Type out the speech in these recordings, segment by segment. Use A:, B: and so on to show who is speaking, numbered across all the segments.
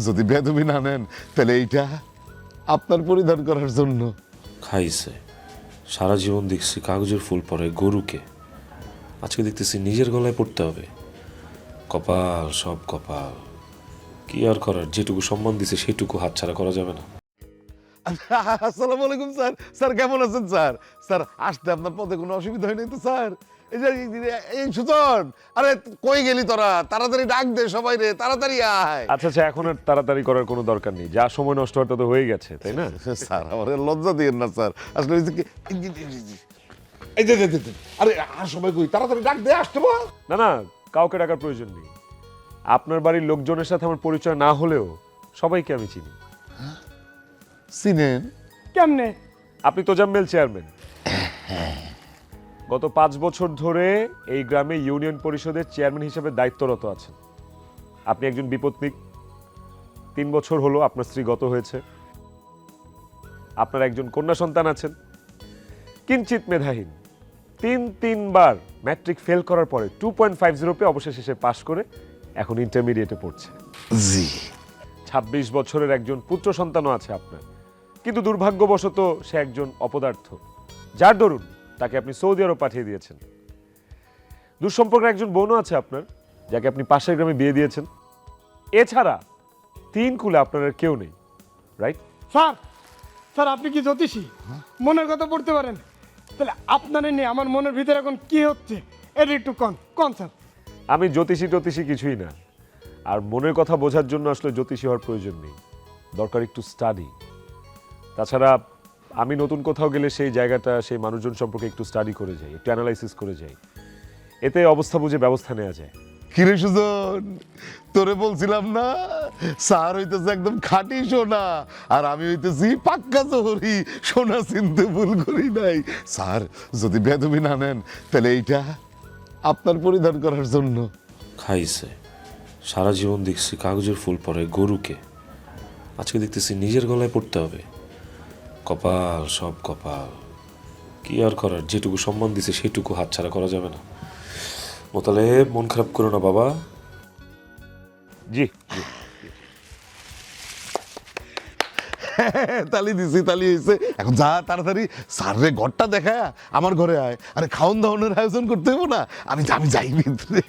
A: যদি বেদবি না নেন, তাহলে এইটা আপনার পরিধান করার জন্য।
B: খাইছে। সারা জীবন দেখছি কাগজের ফুল পরে গরুকে। আজকে দেখতেছি নিজের গলায় পড়তে হবে। কপাল, সব কপাল। কি আর করার? যেটুকু সম্মান দিছে, সেটুকু হাতছাড়া করা যাবে না।
A: আসসালামু আলাইকুম স্যার। স্যার কেমন আছেন স্যার? স্যার আসতে আপনার পথে কোনো অসুবিধা হয়নি তো স্যার? এই আরে কই গেলি তোরা? তাড়াতাড়ি ডাক দে সবাই রে তাড়াতাড়ি আয়।
C: আচ্ছা আচ্ছা এখন আর তাড়াতাড়ি করার কোনো দরকার নেই। যা সময় নষ্ট হওয়ার তো হয়ে গেছে তাই না?
A: স্যার আমার লজ্জা দিয়েন না স্যার। আসলে এই যে- আরে আর সবাই কই? তাড়াতাড়ি ডাক দে আসতে বল।
C: না না কাউকে ডাকার প্রয়োজন নেই। আপনার বাড়ির লোকজনের সাথে আমার পরিচয় না হলেও সবাইকে আমি চিনি।
A: চিনেন
D: কেমনে?
C: আপনি তোজাম্মেল চেয়ারম্যান গত পাঁচ বছর ধরে এই গ্রামে ইউনিয়ন পরিষদের চেয়ারম্যান হিসেবে দায়িত্বরত আছেন। আপনি একজন বিপত্নিক তিন বছর হলো আপনার স্ত্রী গত হয়েছে। আপনার একজন কন্যা সন্তান আছেন। কিঞ্চিত মেধাহীন। তিন তিনবার ম্যাট্রিক ফেল করার পরে টু পয়েন্ট ফাইভ জিরো পে অবশেষে সে পাশ করে এখন ইন্টারমিডিয়েটে পড়ছে।
A: জি।
C: ছাব্বিশ বছরের একজন পুত্র সন্তানও আছে আপনার। কিন্তু দুর্ভাগ্যবশত সে একজন অপদার্থ। যার দরুন তাকে আপনি সৌদি আরব পাঠিয়ে দিয়েছেন। দুঃসম্পর্কের একজন বোনও আছে আপনার যাকে আপনি পাশের গ্রামে বিয়ে দিয়েছেন। এছাড়া তিন কুলে আপনার আর কেউ নেই রাইট
D: স্যার স্যার আপনি কি জ্যোতিষী? মনের কথা পড়তে পারেন। তাহলে আপনার নেই আমার মনের ভিতরে এখন কি হচ্ছে? এটা একটু কন কন স্যার।
C: আমি জ্যোতিষী জ্যোতিষী কিছুই না। আর মনের কথা বোঝার জন্য আসলে জ্যোতিষী হওয়ার প্রয়োজন নেই। দরকার একটু স্টাডি তাছাড়া আমি নতুন কোথাও গেলে সেই জায়গাটা সেই মানুষজন সম্পর্কে একটু স্টাডি করে যাই একটু অ্যানালাইসিস করে যাই। এতে অবস্থা বুঝে ব্যবস্থা নেওয়া যায়।
A: কিরে সুজন তোরে বলছিলাম না স্যার হইতেছে একদম খাঁটি সোনা আর আমি হইতেছি পাক্কা জহরি সোনা চিনতে ভুল করি নাই। স্যার যদি বেদবি না নেন তাহলে এইটা আপনার পরিধান করার জন্য।
B: খাইছে। সারা জীবন দেখছি কাগজের ফুল পরে গরুকে। আজকে দেখতেছি নিজের গলায় পড়তে হবে। কপাল সব কপাল। কি আর করার? যেটুকু সম্মান দিছে সেটুকু হাতছাড়া করা যাবে না। মোতালে মন খারাপ করো না বাবা।
C: জি। জি
A: তালি দিছি তালি হয়েছে এখন যা তাড়াতাড়ি স্যারে ঘরটা দেখা আমার ঘরে আয়। আরে খাওন দাওয়ানোর আয়োজন করতে হব না। আমি আমি যাই ভিতরে।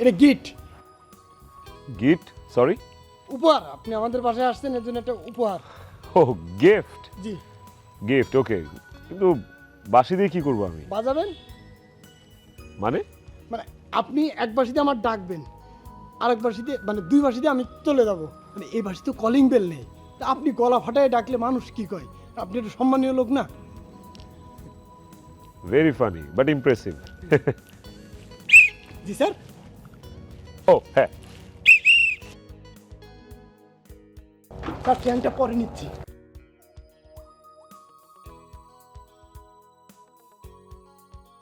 D: এটা গিট।
C: গিফট সরি
D: উপহার আপনি আমাদের বাসায় আসছেন এর জন্য একটা উপহার।
C: ও গিফট
D: জি।
C: গিফট ওকে কিন্তু বাসি দিয়ে কি করব আমি?
D: বাজাবেন?
C: মানে?
D: মানে আপনি এক বাসিতে আমার ডাকবেন আরেক বাসিতে মানে দুই বাসিতে আমি চলে যাব। মানে এই বাসিতে কলিং বেল নেই। তা আপনি গলা ফাটায় ডাকলে মানুষ কি কয়? আপনি একটু সম্মানীয় লোক না?
C: Very funny but impressive
D: ji sir.
C: ও হ্যাঁ।
D: তার ট্রেনটা পরে নিচ্ছি।